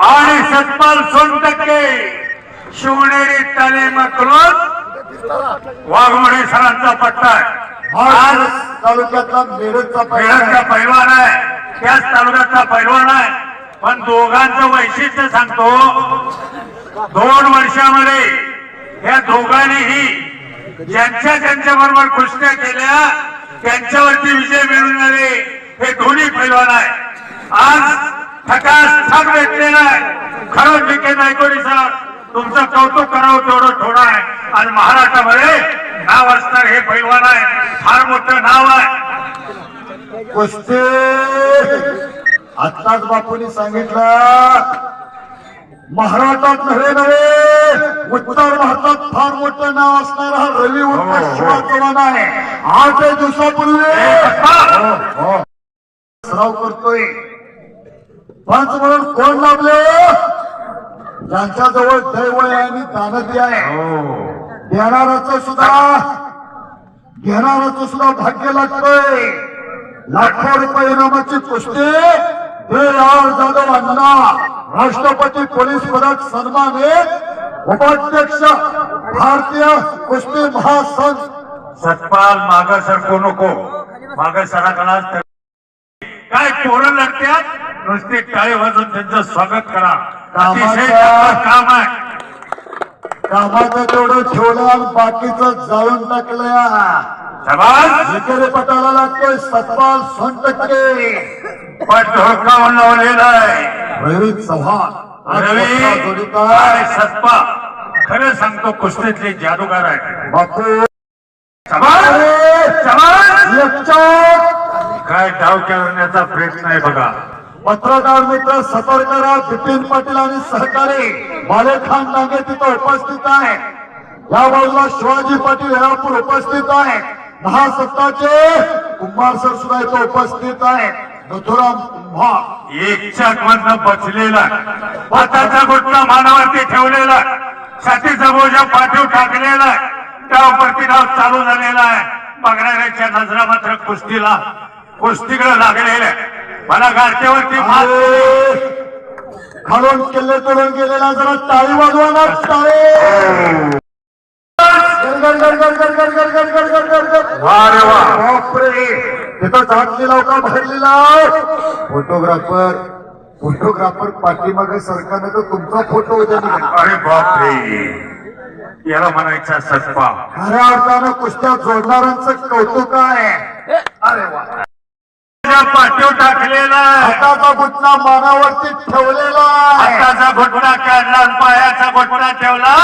आणि सत्पाल सोन टक्के शिवनेरी तले मकलोत वाघमोडे सरांचा पट्टा आहे. आज तालुक्यातला पहिला पेरडचा पैलवान आहे. त्याच तालुक्यातला पैलवान आहे. पण दोघांचं वैशिष्ट्य सांगतो दोन वर्षामध्ये या दोघांनीही ज्यांच्या ज्यांच्या बरोबर कुस्त्या केल्या त्यांच्यावरती विजय मिळवणारे हे दोन्ही पैलवान आहे. आज ठकास ठाक भेटलेला आहे. खरंच विके नायकोडी सर तुमचं कौतुक करावं तेवढं थोडं आहे. आणि महाराष्ट्रामध्ये नाव असणार हे पैलवान आहे. फार मोठं नाव आहे. कुस्ती! आत्ताच बापूंनी सांगितलं. महाराष्ट्रात नव्हे नव्हे. उत्तर भारतात फार मोठं नाव असणारा हा रवी चव्हाण आहे आठ दिवसापूर्वी हो, हो. सराव करतोय. पंच म्हणून कोण लाभले? ज्यांच्याजवळ दैव आहे आणि दानती आहे देणाराचं सुद्धा घेणाराचं सुद्धा भाग्य लागतंय. लाखो रुपये इनामाची कुस्ती जाधव अण्णा राष्ट्रपती पोलीस पदक सन्मानित उपाध्यक्ष भारतीय कुस्ती महासंघ. सतपाल माग सरकू नको. माग सराकडा काय पोरं लढत्यात? नुसते टाळे वाजून त्यांचं स्वागत करा. अतिशय चांगलं काम आहे. कामाचं तेवढं ठेवलं बाकीचं जाळून टाकलं विकेरे पटाला लागतोय सतपाल सोनटक्के. पण धोकावून लावलेला आहे. रवी चव्हाण रवी. सतपा. खरं सांगतो कुस्तीतले जादूगार आहे बापू काय डाव करण्याचा प्रयत्न आहे बघा. पत्रकार मित्र सतरकरा बिपिन पाटील आणि सहकारी माले खान डांगे तिथं उपस्थित आहे या बाजूला शिवाजी पाटील हेरापूर उपस्थित आहे दहा सत्ताचे कुंभार सर सुद्धा इथं उपस्थित आहे मथुराम कुंभा एकच्या मधनं बचलेला पताचा गुटला मानावरती ठेवलेला छातीचा बोजा पाठीव टाकलेला त्यावरती डाव चालू झालेला आहे. बघणाऱ्याच्या नजरा मात्र कुस्तीला कुस्तीकडे लागलेल्या मला गाठ्यावरती म्हणून किल्ले तोडून गेलेला जरा टाळी वाजवणार भरलेला फोटोग्राफर फोटोग्राफर पाठीमागे सरकारनं तर तुमचा फोटो अरे बापरे याला म्हणायचा सत्पा खऱ्या अर्थानं कुस्त्या जोडणाऱ्यांचं कौतुक आहे टाकलेला. हाताचा मानावरती ठेवलेला हाताचा घुटणा काढला आणि पायाचा घुटणा ठेवला!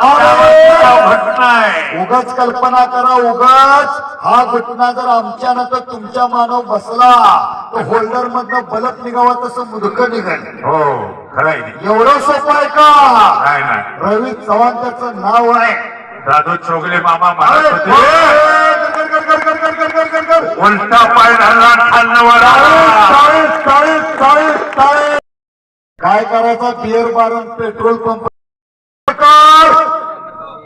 त्यावर आहे. उगाच कल्पना करा उगाच. हा घटना जर आमच्यानं तर तुमच्या मानव बसला तर होल्डर मधनं बलक निघावा तसं मुदक निघाल. हो खरंय एवढं सोपं आहे का? नाही रवी चव्हाण त्याचं नाव आहे. दादू चोगले मामा म्हणत होते. उलटा पाय धरला खाल्लं वळा चाळीस, चाळीस, चाळीस, चाळीस. काय करायचा? बिअर बारून पेट्रोल पंप कर.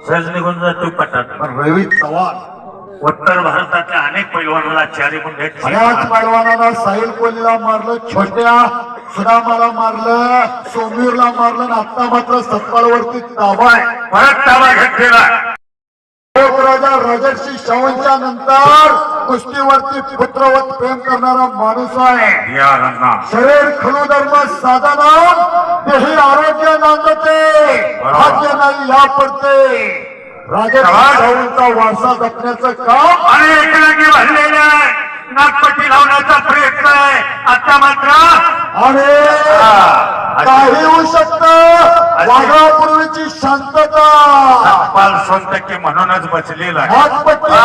सहज निघून जातो पटात. पण रवी चव्हाण. उत्तर भारतातल्या अनेक पैलवानाला चारी बऱ्याच गुंड्यात पैलवानांना साहिल कोहलीला मारलं छोट्या सुदामाला मारलं सोमीरला मारलं आणि आता मात्र सत्पालवरती ताबा आहे. परत ताबा घेतलेला. राजा राजर्षी शाहूंच्या नंतर कुस्तीवरती पुत्रवत प्रेम करणारा माणूस आहे. रंगा. शरीर खलू धर्म साधना तेही आरोग्य नांदते. भाग्य नाही या पडते. राजा शाहूंचा वारसा जपण्याचं काम आणि एकलंगी भरलेला आहे. नागपट्टी लावण्याचा प्रयत्न आहे. आता मात्र अरे काही होऊ शकत. वाघापूर्वीची शांतता. पाल टक्के म्हणूनच बचलेला आहे. नागपट्टी.